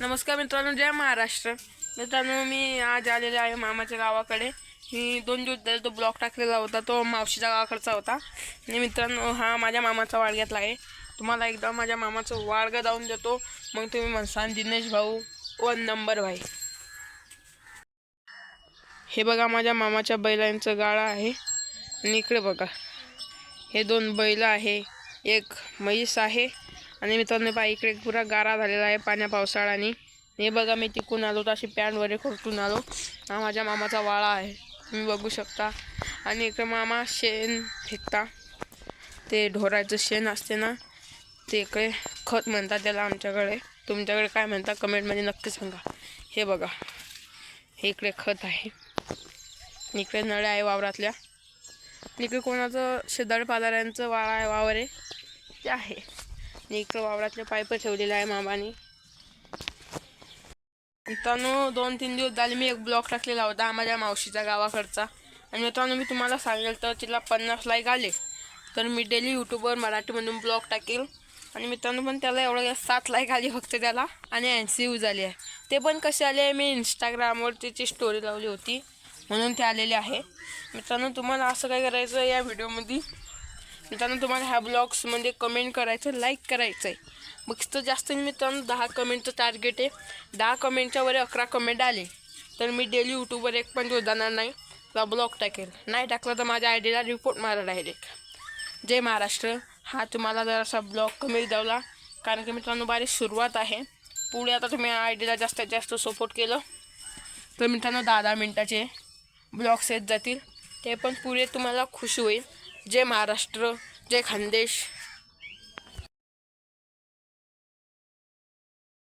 नमस्कार मित्रांनो जय महाराष्ट्र. मित्रांनो मी आज आलेले आहे मामाच्या गावाकडे. मी दोन दिवस झाले तो ब्लॉक टाकलेला होता तो मावशीच्या गावाकडचा होता. आणि मित्रांनो हा माझ्या मामाचा वाडग्यातला आहे. तुम्हाला एकदा माझ्या मामाचं वाडगं जाऊन देतो. मग तुम्ही म्हणसान दिनेश भाऊ वन नंबर भाई. हे बघा माझ्या मामाच्या बैलांचं गाळा आहे. आणि इकडे बघा हे दोन बैल आहे. एक म्हैस आहे. आणि मित्रांनो पहा इकडे पुरा गारा झालेला आहे पाण्या पावसाळ्याने. हे बघा मी तिकून आलो तर अशी पॅन्ट वगैरे खुरटून आलो. हा माझ्या मामाचा वाळा आहे. तुम्ही बघू शकता. आणि इकडे मामा शेण फेकता. ते ढोराचं शेण असते ना ते इकडे खत म्हणतात त्याला आमच्याकडे. तुमच्याकडे काय म्हणतात कमेंटमध्ये नक्की सांगा. हे बघा हे इकडे खत आहे. इकडे नळ्या आहे वावरातल्या. इकडे कोणाचं शेजारी पादाऱ्यांचं वाळा आहे वावर. आहे ते आहे. आणि इकडं वावरातले पाईप ठेवलेले आहे मामाने. मित्रांनो दोन तीन दिवस झाले मी एक ब्लॉग टाकलेला होता माझ्या मावशीच्या गावाकडचा. आणि मित्रांनो मी तुम्हाला सांगेल तर तिला पन्नास लाईक आले. तर मी डेली यूट्यूबवर मराठीमधून ब्लॉग टाकेल. आणि मित्रांनो पण त्याला एवढं सात लाईक आली फक्त त्याला. आणि ऐंशी यूज आली. आहे ते पण कसे आले मी इंस्टाग्रामवर त्याची स्टोरी लावली होती. म्हणून ते आलेले आहे. मित्रांनो तुम्हाला असं काय करायचं या व्हिडिओमध्ये मित्रांनो तुम्हाला ह्या ब्लॉग्समध्ये कमेंट करायचं लाईक करायचं आहे मग तर जास्त मित्रांनो दहा कमेंटचं टार्गेट आहे. दहा कमेंटच्या वर अकरा कमेंट आले. तर मी डेली यूट्यूबवर एक पण जोडणार जाणार नाही. तुला ब्लॉग टाकेल. नाही टाकलं तर माझ्या आय डीला रिपोर्ट मारा डायरेक्ट जय महाराष्ट्र. हा तुम्हाला जरासा ब्लॉग कमी द्यावला कारण की मित्रांनो बारीक सुरुवात आहे. पुढे आता तुम्ही आय डीला जास्तीत जास्त सपोर्ट केलं. तर मित्रांनो दहा दहा मिनटाचे ब्लॉग्स येत जातील. ते पण पुढे तुम्हाला खुश होईल. जय महाराष्ट्र जय खानदेश